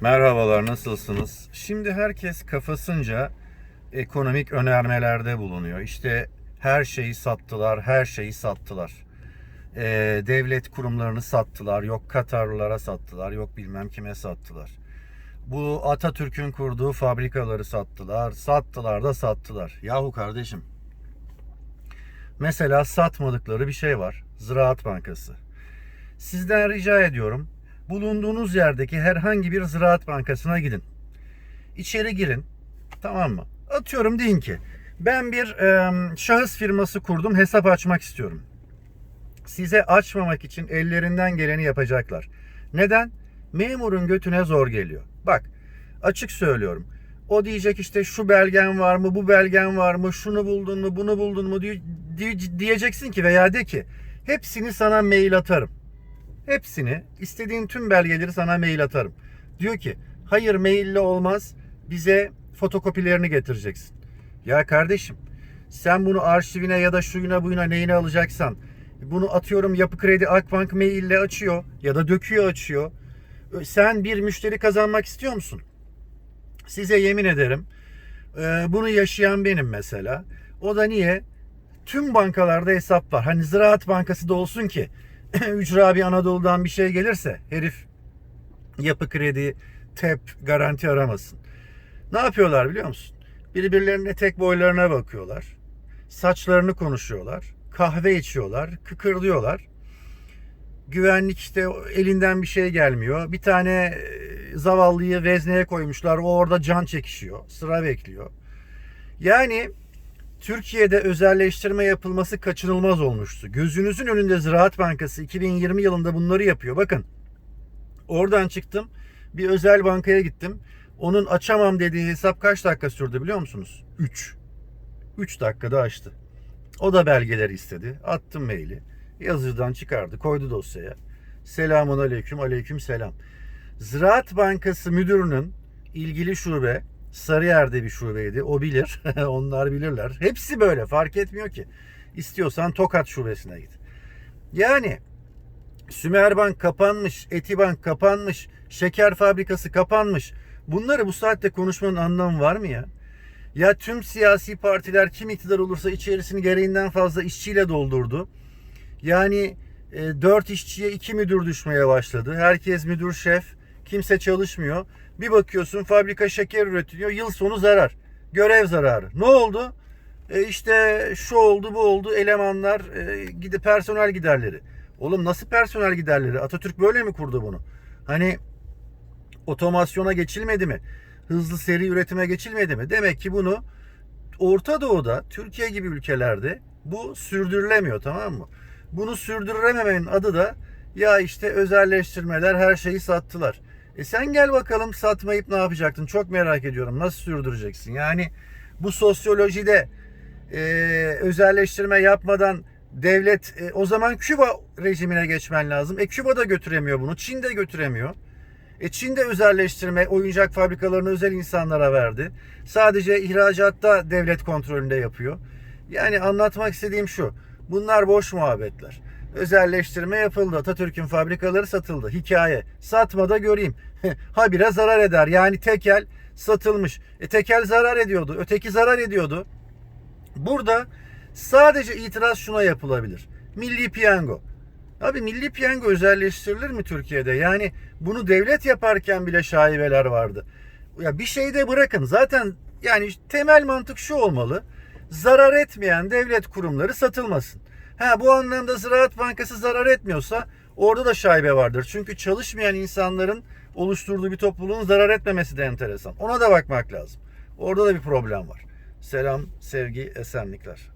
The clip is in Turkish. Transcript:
Merhabalar, nasılsınız? Şimdi herkes kafasınca ekonomik önermelerde bulunuyor. İşte her şeyi sattılar, her şeyi sattılar. Ee, devlet kurumlarını sattılar, yok Katarlılara sattılar, yok bilmem kime sattılar. Bu Atatürk'ün kurduğu fabrikaları sattılar, sattılar da sattılar. Yahu kardeşim, mesela satmadıkları bir şey var, Ziraat Bankası. Sizden rica ediyorum, bulunduğunuz yerdeki herhangi bir ziraat bankasına gidin. İçeri girin. Tamam mı? Atıyorum deyin ki ben bir e, şahıs firması kurdum hesap açmak istiyorum. Size açmamak için ellerinden geleni yapacaklar. Neden? Memurun götüne zor geliyor. Bak açık söylüyorum. O diyecek işte şu belgen var mı, bu belgen var mı, şunu buldun mu, bunu buldun mu diye- diye- diyeceksin ki veya de ki hepsini sana mail atarım. Hepsini istediğin tüm belgeleri sana mail atarım. Diyor ki hayır maille olmaz bize fotokopilerini getireceksin. Ya kardeşim sen bunu arşivine ya da şuyuna buyuna neyine alacaksan bunu atıyorum Yapı Kredi Akbank maille açıyor ya da döküyor açıyor. Sen bir müşteri kazanmak istiyor musun? Size yemin ederim e, bunu yaşayan benim mesela. O da niye? Tüm bankalarda hesap var. Hani Ziraat Bankası da olsun ki Ücra bir Anadolu'dan bir şey gelirse herif yapı kredi, tep, garanti aramasın. Ne yapıyorlar biliyor musun? Birbirlerine tek boylarına bakıyorlar. Saçlarını konuşuyorlar. Kahve içiyorlar. Kıkırdıyorlar. Güvenlik işte elinden bir şey gelmiyor. Bir tane e, zavallıyı vezneye koymuşlar. O orada can çekişiyor. Sıra bekliyor. Yani Türkiye'de özelleştirme yapılması kaçınılmaz olmuştu. Gözünüzün önünde Ziraat Bankası 2020 yılında bunları yapıyor. Bakın oradan çıktım bir özel bankaya gittim. Onun açamam dediği hesap kaç dakika sürdü biliyor musunuz? 3. 3 dakikada açtı. O da belgeleri istedi. Attım maili. Yazıcıdan çıkardı. Koydu dosyaya. Selamun aleyküm. Aleyküm selam. Ziraat Bankası müdürünün ilgili şube Sarıyer'de bir şubeydi. O bilir. Onlar bilirler. Hepsi böyle. Fark etmiyor ki. İstiyorsan Tokat şubesine git. Yani Sümerbank kapanmış, Etibank kapanmış, şeker fabrikası kapanmış. Bunları bu saatte konuşmanın anlamı var mı ya? Ya tüm siyasi partiler kim iktidar olursa içerisini gereğinden fazla işçiyle doldurdu. Yani e, 4 işçiye 2 müdür düşmeye başladı. Herkes müdür şef. Kimse çalışmıyor. Bir bakıyorsun fabrika şeker üretiliyor. Yıl sonu zarar. Görev zararı. Ne oldu? E işte şu oldu bu oldu. Elemanlar e, gidi personel giderleri. Oğlum nasıl personel giderleri? Atatürk böyle mi kurdu bunu? Hani otomasyona geçilmedi mi? Hızlı seri üretime geçilmedi mi? Demek ki bunu Orta Doğu'da, Türkiye gibi ülkelerde bu sürdürülemiyor tamam mı? Bunu sürdürememenin adı da ya işte özelleştirmeler her şeyi sattılar. E sen gel bakalım satmayıp ne yapacaktın? Çok merak ediyorum. Nasıl sürdüreceksin? Yani bu sosyolojide e, özelleştirme yapmadan devlet e, o zaman Küba rejimine geçmen lazım. E Küba da götüremiyor bunu. Çin de götüremiyor. E Çin de özelleştirme, oyuncak fabrikalarını özel insanlara verdi. Sadece ihracatta devlet kontrolünde yapıyor. Yani anlatmak istediğim şu. Bunlar boş muhabbetler. Özelleştirme yapıldı. Atatürk'ün fabrikaları satıldı. Hikaye. Satmada göreyim. Habire zarar eder. Yani tekel satılmış. E tekel zarar ediyordu. Öteki zarar ediyordu. Burada sadece itiraz şuna yapılabilir. Milli piyango. Abi milli piyango özelleştirilir mi Türkiye'de? Yani bunu devlet yaparken bile şaibeler vardı. Ya bir şeyde bırakın. Zaten yani temel mantık şu olmalı. Zarar etmeyen devlet kurumları satılmasın. Ha bu anlamda Ziraat Bankası zarar etmiyorsa orada da şaibe vardır. Çünkü çalışmayan insanların oluşturduğu bir topluluğun zarar etmemesi de enteresan. Ona da bakmak lazım. Orada da bir problem var. Selam, sevgi, esenlikler.